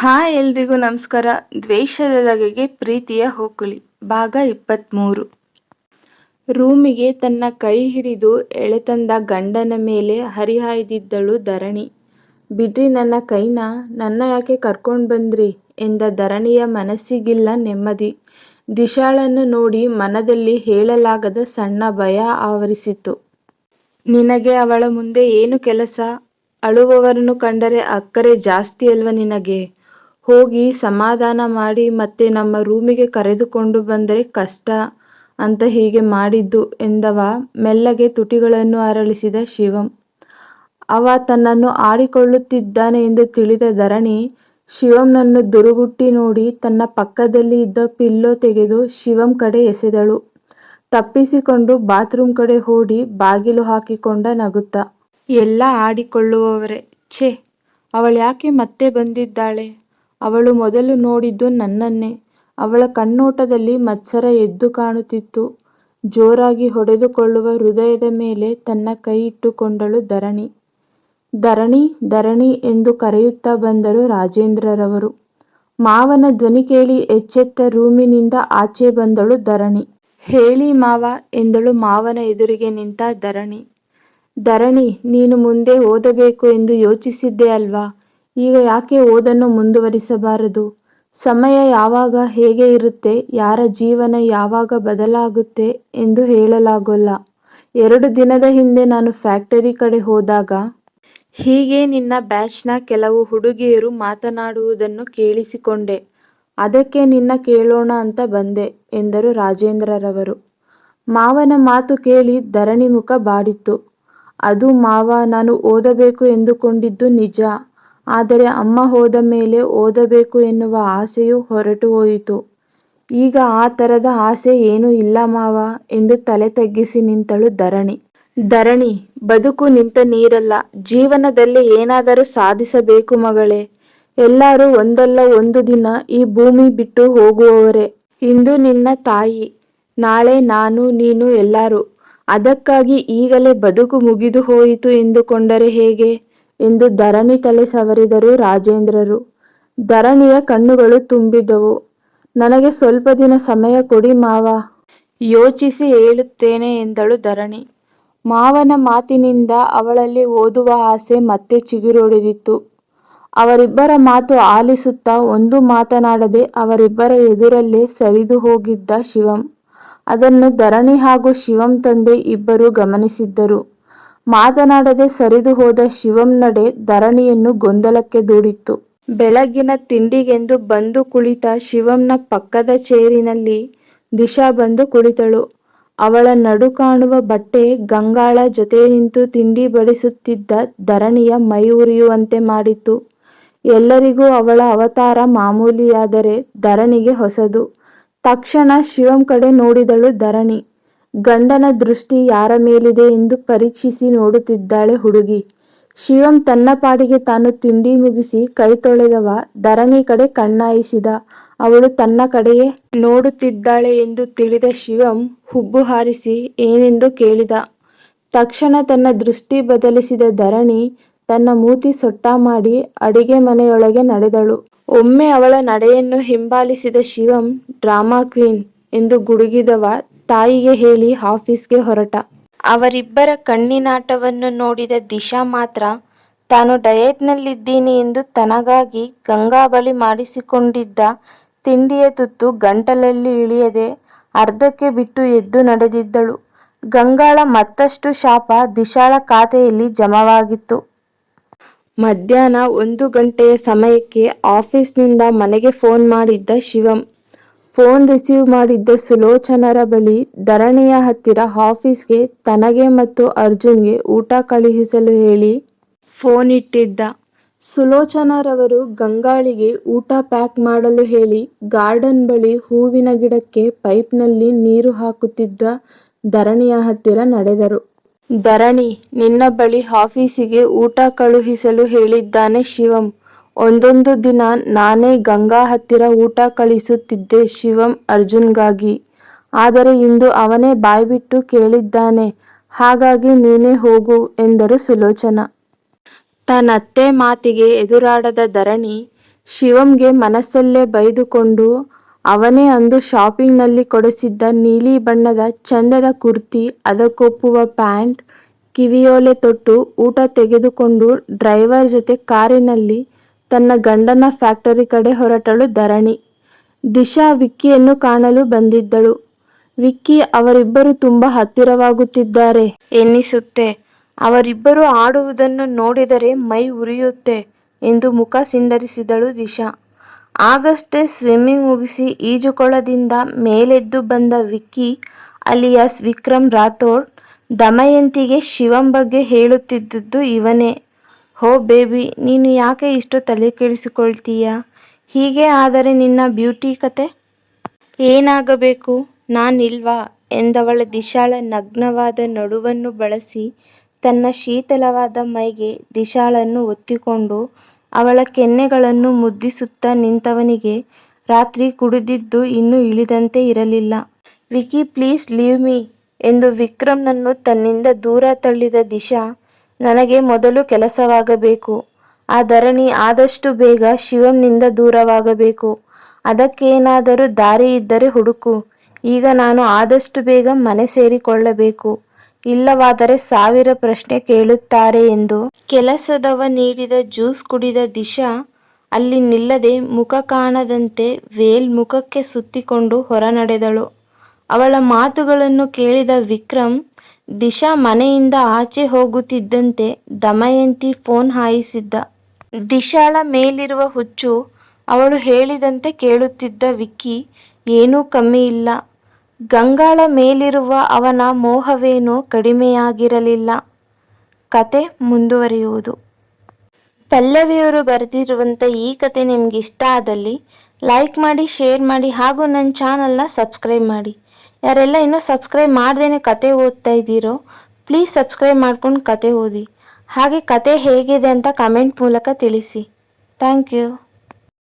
Hi ಎಲ್ರಿಗೂ ನಮಸ್ಕಾರ. ದ್ವೇಷದ ಬಗೆಗೆ ಪ್ರೀತಿಯ ಹೋಕುಳಿ. ಭಾಗ ಇಪ್ಪತ್ತ್ಮೂರು ರೂಮಿಗೆ ತನ್ನ ಕೈ ಹಿಡಿದು ಎಳೆತಂದ ಗಂಡನ ಮೇಲೆ ಹರಿಹಾಯ್ದಿದ್ದಳು ಧರಣಿ. ಬಿಡ್ರಿ ನನ್ನ ಕೈನ, ನನ್ನ ಯಾಕೆ ಕರ್ಕೊಂಡು ಬಂದ್ರಿ? ಎಂದ ಧರಣಿಯ ಮನಸ್ಸಿಗಿಲ್ಲ ನೆಮ್ಮದಿ. ದಿಶಾಳನ್ನು ನೋಡಿ ಮನದಲ್ಲಿ ಹೇಳಲಾಗದ ಸಣ್ಣ ಭಯ ಆವರಿಸಿತು ನಿನಗೆ ಅವಳ ಮುಂದೆ ಏನು ಕೆಲಸ? ಅಳುವವರನ್ನು ಕಂಡರೆ ಅಕ್ಕರೆ ಜಾಸ್ತಿ ಅಲ್ವ ನಿನಗೆ? ಹೋಗಿ ಸಮಾಧಾನ ಮಾಡಿ ಮತ್ತೆ ನಮ್ಮ ರೂಮಿಗೆ ಕರೆದುಕೊಂಡು ಬಂದರೆ ಕಷ್ಟ ಅಂತ ಹೀಗೆ ಮಾಡಿದ್ದು ಎಂದವ ಮೆಲ್ಲಗೆ ತುಟಿಗಳನ್ನು ಅರಳಿಸಿದ ಶಿವಂ. ಅವ ತನ್ನನ್ನು ಆಡಿಕೊಳ್ಳುತ್ತಿದ್ದಾನೆ ಎಂದು ತಿಳಿದ ಧರಣಿ ಶಿವಂನನ್ನು ದುರುಗುಟ್ಟಿ ನೋಡಿ ತನ್ನ ಪಕ್ಕದಲ್ಲಿ ಇದ್ದ ಪಿಲ್ಲೋ ತೆಗೆದು ಶಿವಂ ಕಡೆ ಎಸೆದಳು. ತಪ್ಪಿಸಿಕೊಂಡು ಬಾತ್ರೂಮ್ ಕಡೆ ಓಡಿ ಬಾಗಿಲು ಹಾಕಿಕೊಂಡ ನಗುತ್ತ. ಎಲ್ಲ ಆಡಿಕೊಳ್ಳುವವರೇ, ಛೇ, ಅವಳ್ಯಾಕೆ ಮತ್ತೆ ಬಂದಿದ್ದಾಳೆ? ಅವಳು ಮೊದಲು ನೋಡಿದ್ದು ನನ್ನನ್ನೇ. ಅವಳ ಕಣ್ಣೋಟದಲ್ಲಿ ಮತ್ಸರ ಎದ್ದು ಕಾಣುತ್ತಿತ್ತು. ಜೋರಾಗಿ ಹೊಡೆದುಕೊಳ್ಳುವ ಹೃದಯದ ಮೇಲೆ ತನ್ನ ಕೈ ಇಟ್ಟುಕೊಂಡಳು ಧರಣಿ. ಧರಣಿ ಧರಣಿ ಎಂದು ಕರೆಯುತ್ತಾ ಬಂದರು ರಾಜೇಂದ್ರರವರು. ಮಾವನ ಧ್ವನಿ ಕೇಳಿ ಎಚ್ಚೆತ್ತ ರೂಮಿನಿಂದ ಆಚೆ ಬಂದಳು ಧರಣಿ. ಹೇಳಿ ಮಾವ ಎಂದಳು ಮಾವನ ಎದುರಿಗೆ ನಿಂತ ಧರಣಿ. ಧರಣಿ, ನೀನು ಮುಂದೆ ಓದಬೇಕು ಎಂದು ಯೋಚಿಸಿದ್ದೆ ಅಲ್ವಾ? ಈಗ ಯಾಕೆ ಓದನ್ನು ಮುಂದುವರಿಸಬಾರದು? ಸಮಯ ಯಾವಾಗ ಹೇಗೆ ಇರುತ್ತೆ, ಯಾರ ಜೀವನ ಯಾವಾಗ ಬದಲಾಗುತ್ತೆ ಎಂದು ಹೇಳಲಾಗೋಲ್ಲ. ಎರಡು ದಿನದ ಹಿಂದೆ ನಾನು ಫ್ಯಾಕ್ಟರಿ ಕಡೆ ಹೋದಾಗ, ಹೀಗೆ ನಿನ್ನ ಬ್ಯಾಚ್ನ ಕೆಲವು ಹುಡುಗಿಯರು ಮಾತನಾಡುವುದನ್ನು ಕೇಳಿಸಿಕೊಂಡೆ. ಅದಕ್ಕೆ ನಿನ್ನ ಕೇಳೋಣ ಅಂತ ಬಂದೆ, ಎಂದರು ರಾಜೇಂದ್ರರವರು. ಮಾವನ ಮಾತು ಕೇಳಿ ಧರಣಿ ಮುಖ ಬಾಡಿತ್ತು. ಅದು ಮಾವ, ನಾನು ಓದಬೇಕು ಎಂದುಕೊಂಡಿದ್ದು ನಿಜ. ಆದರೆ ಅಮ್ಮ ಹೋದ ಮೇಲೆ ಓದಬೇಕು ಎನ್ನುವ ಆಸೆಯು ಹೊರಟು ಹೋಯಿತು. ಈಗ ಆ ಥರದ ಆಸೆ ಏನೂ ಇಲ್ಲ ಮಾವ ಎಂದು ತಲೆ ತಗ್ಗಿಸಿ ನಿಂತಳು ಧರಣಿ. ಧರಣಿ, ಬದುಕು ನಿಂತ ನೀರಲ್ಲ, ಜೀವನದಲ್ಲಿ ಏನಾದರೂ ಸಾಧಿಸಬೇಕು ಮಗಳೇ. ಎಲ್ಲರೂ ಒಂದಲ್ಲ ಒಂದು ದಿನ ಈ ಭೂಮಿ ಬಿಟ್ಟು ಹೋಗುವವರೇ. ಇಂದು ನಿನ್ನ ತಾಯಿ, ನಾಳೆ ನಾನು, ನೀನು ಎಲ್ಲರೂ. ಅದಕ್ಕಾಗಿ ಈಗಲೇ ಬದುಕು ಮುಗಿದು ಹೋಯಿತು ಎಂದುಕೊಂಡರೆ ಹೇಗೆ? ಎಂದು ಧರಣಿ ತಲೆ ಸವರಿದರು ರಾಜೇಂದ್ರರು. ಧರಣಿಯ ಕಣ್ಣುಗಳು ತುಂಬಿದವು. ನನಗೆ ಸ್ವಲ್ಪ ದಿನ ಸಮಯ ಕೊಡಿ ಮಾವ. ಯೋಚಿಸಿ ಹೇಳುತ್ತೇನೆ ಎಂದಳು ಧರಣಿ. ಮಾವನ ಮಾತಿನಿಂದ ಅವಳಲ್ಲಿ ಓದುವ ಆಸೆ ಮತ್ತೆ ಚಿಗುರೊಡೆದಿತ್ತು. ಅವರಿಬ್ಬರ ಮಾತು ಆಲಿಸುತ್ತಾ ಒಂದು ಮಾತನಾಡದೆ ಅವರಿಬ್ಬರ ಎದುರಲ್ಲೇ ಸರಿದು ಹೋಗಿದ್ದ ಶಿವಂ. ಅದನ್ನು ಧರಣಿ ಹಾಗೂ ಶಿವಂ ತಂದೆ ಇಬ್ಬರು ಗಮನಿಸಿದ್ದರು. ಮಾತನಾಡದೆ ಸರಿದು ಹೋದ ಶಿವಂ ನಡೆ ಧರಣಿಯನ್ನು ಗೊಂದಲಕ್ಕೆ ದೂಡಿತ್ತು. ಬೆಳಗಿನ ತಿಂಡಿಗೆಂದು ಬಂದು ಕುಳಿತ ಶಿವಂನ ಪಕ್ಕದ ಚೇರಿನಲ್ಲಿ ದಿಶಾ ಬಂದು ಕುಳಿತಳು. ಅವಳ ನಡು ಕಾಣುವ ಬಟ್ಟೆ, ಗಂಗಾಳ ಜೊತೆ ನಿಂತು ತಿಂಡಿ ಬಡಿಸುತ್ತಿದ್ದ ಧರಣಿಯ ಮೈ ಉರಿಯುವಂತೆ ಮಾಡಿತ್ತು ಎಲ್ಲರಿಗೂ ಅವಳ ಅವತಾರ ಮಾಮೂಲಿಯಾದರೆ ಧರಣಿಗೆ ಹೊಸದು. ತಕ್ಷಣ ಶಿವಂ ಕಡೆ ನೋಡಿದಳು ಧರಣಿ. ಗಂಡನ ದೃಷ್ಟಿ ಯಾರ ಮೇಲಿದೆ ಎಂದು ಪರೀಕ್ಷಿಸಿ ನೋಡುತ್ತಿದ್ದಾಳೆ ಹುಡುಗಿ. ಶಿವಂ ತನ್ನ ಪಾಡಿಗೆ ತಾನು ತಿಂಡಿ ಮುಗಿಸಿ ಕೈ ತೊಳೆದವ, ಧರಣಿ ಕಡೆ ಕಣ್ಣಾಯಿಸಿದ. ಅವಳು ತನ್ನ ಕಡೆಯೇ ನೋಡುತ್ತಿದ್ದಾಳೆ ಎಂದು ತಿಳಿದ ಶಿವಂ ಹುಬ್ಬು ಹಾರಿಸಿ ಏನೆಂದು ಕೇಳಿದ. ತಕ್ಷಣ ತನ್ನ ದೃಷ್ಟಿ ಬದಲಿಸಿದ ಧರಣಿ ತನ್ನ ಮೂತಿ ಸೊಟ್ಟ ಮಾಡಿ ಅಡಿಗೆ ಮನೆಯೊಳಗೆ ನಡೆದಳು. ಒಮ್ಮೆ ಅವಳ ನಡೆಯನ್ನು ಹಿಂಬಾಲಿಸಿದ ಶಿವಂ, ಡ್ರಾಮಾ ಕ್ವೀನ್ ಎಂದು ಗುಡುಗಿದವ ತಾಯಿಗೆ ಹೇಳಿ ಆಫೀಸ್ಗೆ ಹೊರಟ. ಅವರಿಬ್ಬರ ಕಣ್ಣಿನಾಟವನ್ನು ನೋಡಿದ ದಿಶಾ ಮಾತ್ರ, ತಾನು ಡಯೆಟ್ನಲ್ಲಿದ್ದೀನಿ ಎಂದು ತನಗಾಗಿ ಗಂಗಾ ಬಳಿ ಮಾಡಿಸಿಕೊಂಡಿದ್ದ ತಿಂಡಿಯ ತುತ್ತು ಗಂಟಲಲ್ಲಿ ಇಳಿಯದೆ ಅರ್ಧಕ್ಕೆ ಬಿಟ್ಟು ಎದ್ದು ನಡೆದಿದ್ದಳು. ಗಂಗಾಳ ಮತ್ತಷ್ಟು ಶಾಪ ದಿಶಾಳ ಖಾತೆಯಲ್ಲಿ ಜಮವಾಗಿತ್ತು. ಮಧ್ಯಾಹ್ನ ಒಂದು ಗಂಟೆಯ ಸಮಯಕ್ಕೆ ಆಫೀಸ್ನಿಂದ ಮನೆಗೆ ಫೋನ್ ಮಾಡಿದ್ದ ಶಿವಂ ಫೋನ್ ರಿಸೀವ್ ಮಾಡಿದ್ದ ಸುಲೋಚನರ ಬಳಿ ಧರಣಿಯ ಹತ್ತಿರ ಆಫೀಸ್ಗೆ ತನಗೆ ಮತ್ತು ಅರ್ಜುನ್ಗೆ ಊಟ ಕಳುಹಿಸಲು ಹೇಳಿ ಫೋನ್ ಇಟ್ಟಿದ್ದ. ಸುಲೋಚನರವರು ಗಂಗಾಳಿಗೆ ಊಟ ಪ್ಯಾಕ್ ಮಾಡಲು ಹೇಳಿ ಗಾರ್ಡನ್ ಬಳಿ ಹೂವಿನ ಗಿಡಕ್ಕೆ ಪೈಪ್ನಲ್ಲಿ ನೀರು ಹಾಕುತ್ತಿದ್ದ ಧರಣಿಯ ಹತ್ತಿರ ನಡೆದರು. ಧರಣಿ, ನಿನ್ನ ಬಳಿ ಆಫೀಸಿಗೆ ಊಟ ಕಳುಹಿಸಲು ಹೇಳಿದ್ದಾನೆ ಶಿವಂ. ಒಂದೊಂದು ದಿನ ನಾನೇ ಗಂಗಾ ಹತ್ತಿರ ಊಟ ಕಳಿಸುತ್ತಿದ್ದೆ ಶಿವಂ ಅರ್ಜುನ್ಗಾಗಿ. ಆದರೆ ಇಂದು ಅವನೇ ಬಾಯ್ಬಿಟ್ಟು ಕೇಳಿದ್ದಾನೆ, ಹಾಗಾಗಿ ನೀನೇ ಹೋಗು ಎಂದರು ಸುಲೋಚನ. ತನ್ನತ್ತೆ ಮಾತಿಗೆ ಎದುರಾಡದ ಧರಣಿ ಶಿವಂಗೆ ಮನಸ್ಸಲ್ಲೇ ಬೈದುಕೊಂಡು, ಅವನೇ ಅಂದು ಶಾಪಿಂಗ್ನಲ್ಲಿ ಕೊಡಿಸಿದ್ದ ನೀಲಿ ಬಣ್ಣದ ಚಂದದ ಕುರ್ತಿ, ಅದಕ್ಕೊಪ್ಪುವ ಪ್ಯಾಂಟ್, ಕಿವಿಯೋಲೆ ತೊಟ್ಟು ಊಟ ತೆಗೆದುಕೊಂಡು ಡ್ರೈವರ್ ಜೊತೆ ಕಾರಿನಲ್ಲಿ ತನ್ನ ಗಂಡನ ಫ್ಯಾಕ್ಟರಿ ಕಡೆ ಹೊರಟಳು ಧರಣಿ. ದಿಶಾ ವಿಕ್ಕಿಯನ್ನು ಕಾಣಲು ಬಂದಿದ್ದಳು. ವಿಕ್ಕಿ, ಅವರಿಬ್ಬರು ತುಂಬಾ ಹತ್ತಿರವಾಗುತ್ತಿದ್ದಾರೆ. ಎನ್ನಿಸುತ್ತೆ. ಅವರಿಬ್ಬರು ಆಡುವುದನ್ನು ನೋಡಿದರೆ ಮೈ ಉರಿಯುತ್ತೆ ಎಂದು ಮುಖ ಸಿಂಡರಿಸಿದಳು ದಿಶಾ. ಆಗಷ್ಟೇ ಸ್ವಿಮ್ಮಿಂಗ್ ಮುಗಿಸಿ ಈಜುಕೊಳದಿಂದ ಮೇಲೆದ್ದು ಬಂದ ವಿಕ್ಕಿ, ಅಲಿಯಾಸ್ ವಿಕ್ರಮ್ ರಾಥೋಡ್, ದಮಯಂತಿಗೆ ಶಿವಂ ಬಗ್ಗೆ ಹೇಳುತ್ತಿದ್ದುದು ಇವನೇ. ಹೋ ಬೇಬಿ, ನೀನು ಯಾಕೆ ಇಷ್ಟು ತಲೆ ಕೆಡಿಸಿಕೊಳ್ತೀಯ? ಹೀಗೆ ಆದರೆ ನಿನ್ನ ಬ್ಯೂಟಿ ಕತೆ? ಏನಾಗಬೇಕು? ನಾನಿಲ್ವಾ? ಎಂದವಳ ದಿಶಾಳ ನಗ್ನವಾದ ನಡುವನ್ನು ಬಳಸಿ ತನ್ನ ಶೀತಲವಾದ ಮೈಗೆ ದಿಶಾಳನ್ನು ಒತ್ತಿಕೊಂಡು ಅವಳ ಕೆನ್ನೆಗಳನ್ನು ಮುದ್ದಿಸುತ್ತಾ ನಿಂತವನಿಗೆ ರಾತ್ರಿ ಕುಡಿದಿದ್ದು ಇನ್ನೂ ಇಳಿದಂತೆ ಇರಲಿಲ್ಲ. ವಿಕಿ ಪ್ಲೀಸ್ ಲೀವ್ ಮೀ ಎಂದು ವಿಕ್ರಮ್ನನ್ನು ತನ್ನಿಂದ ದೂರ ತಳ್ಳಿದ ದಿಶಾ ನನಗೆ ಮೊದಲು ಕೆಲಸವಾಗಬೇಕು. ಆ ಧರಣಿ ಆದಷ್ಟು ಬೇಗ ಶಿವಂನಿಂದ ದೂರವಾಗಬೇಕು. ಅದಕ್ಕೇನಾದರೂ ದಾರಿ ಇದ್ದರೆ ಹುಡುಕು. ಈಗ ನಾನು ಆದಷ್ಟು ಬೇಗ ಮನೆ ಸೇರಿಕೊಳ್ಳಬೇಕು. ಇಲ್ಲವಾದರೆ ಸಾವಿರ ಪ್ರಶ್ನೆ ಕೇಳುತ್ತಾರೆ ಎಂದು. ಕೆಲಸದವ ನೀಡಿದ ಜ್ಯೂಸ್ ಕುಡಿದ ದಿಶಾ ಅಲ್ಲಿ ನಿಲ್ಲದೆ ಮುಖ ಕಾಣದಂತೆ ವೇಲ್ ಮುಖಕ್ಕೆ ಸುತ್ತಿಕೊಂಡು ಹೊರನಡೆದಳು. ಅವಳ ಮಾತುಗಳನ್ನು ಕೇಳಿದ ವಿಕ್ರಮ್ ದಿಶಾ ಮನೆಯಿಂದ ಆಚೆ ಹೋಗುತ್ತಿದ್ದಂತೆ ದಮಯಂತಿ ಫೋನ್ ಹಾಯಿಸಿದ್ದ. ದಿಶಾಳ ಮೇಲಿರುವ ಹುಚ್ಚು ಅವಳು ಹೇಳಿದಂತೆ ಕೇಳುತ್ತಿದ್ದ ವಿಕ್ಕಿ, ಏನೂ ಕಮ್ಮಿ ಇಲ್ಲ. ಗಂಗಾಳ ಮೇಲಿರುವ ಅವನ ಮೋಹವೇನೂ ಕಡಿಮೆಯಾಗಿರಲಿಲ್ಲ. ಕತೆ ಮುಂದುವರಿಯುವುದು. ಪಲ್ಲವಿಯವರು ಬರೆದಿರುವಂಥ ಈ ಕತೆ ನಿಮ್ಗಿಷ್ಟ ಆದಲ್ಲಿ ಲೈಕ್ ಮಾಡಿ, ಶೇರ್ ಮಾಡಿ ಹಾಗೂ ನನ್ನ ಚಾನಲ್ನ ಸಬ್ಸ್ಕ್ರೈಬ್ ಮಾಡಿ. ಯಾರೆಲ್ಲ ಇನ್ನೂ ಸಬ್ಸ್ಕ್ರೈಬ್ ಮಾಡ್ದೇ ಕತೆ ಓದ್ತಾ ಇದ್ದೀರೋ ಪ್ಲೀಸ್ ಸಬ್ಸ್ಕ್ರೈಬ್ ಮಾಡ್ಕೊಂಡು ಕತೆ ಓದಿ. ಹಾಗೆ ಕತೆ ಹೇಗಿದೆ ಅಂತ ಕಮೆಂಟ್ ಮೂಲಕ ತಿಳಿಸಿ. Thank you